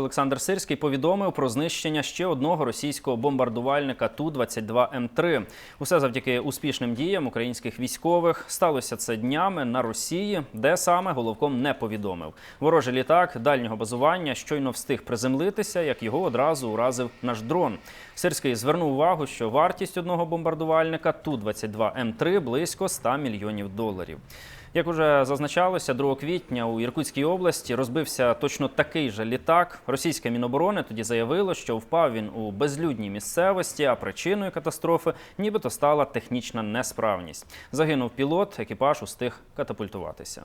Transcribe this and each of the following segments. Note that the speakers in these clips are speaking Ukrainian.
Олександр Сирський повідомив про знищення ще одного російського бомбардувальника Ту-22М3. Усе завдяки успішним діям українських військових. Сталося це днями на Росії, де саме головком не повідомив. Ворожий літак дальнього базування щойно встиг приземлитися, як його одразу уразив наш дрон. Сирський звернув увагу, що вартість одного бомбардувальника Ту-22М3 близько 100 мільйонів доларів. Як уже зазначалося, 2 квітня у Іркутській області розбився точно такий же літак. Російське міноборони тоді заявило, що впав він у безлюдній місцевості, а причиною катастрофи нібито стала технічна несправність. Загинув пілот, екіпаж устиг катапультуватися.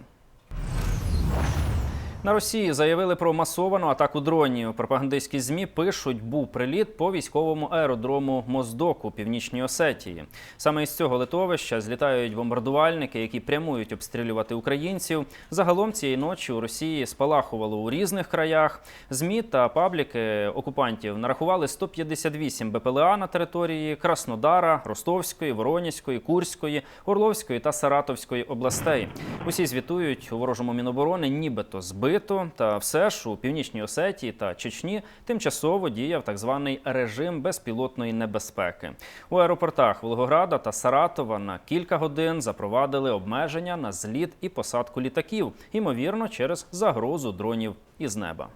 На Росії заявили про масовану атаку дронів. Пропагандистські змі пишуть, був приліт по військовому аеродрому Моздок у північній Осетії. Саме із цього литовища злітають бомбардувальники, які прямують обстрілювати українців. Загалом цієї ночі у Росії спалахувало у різних краях. Змі та пабліки окупантів нарахували 158 БПЛА на території Краснодара, Ростовської, Воронезької, Курської, Орловської та Саратовської областей. Усі звітують у ворожому міноборони, нібито збито. Та все ж у північній Осетії та Чечні тимчасово діяв так званий режим безпілотної небезпеки. У аеропортах Волгограда та Саратова на кілька годин запровадили обмеження на зліт і посадку літаків, ймовірно, через загрозу дронів із неба.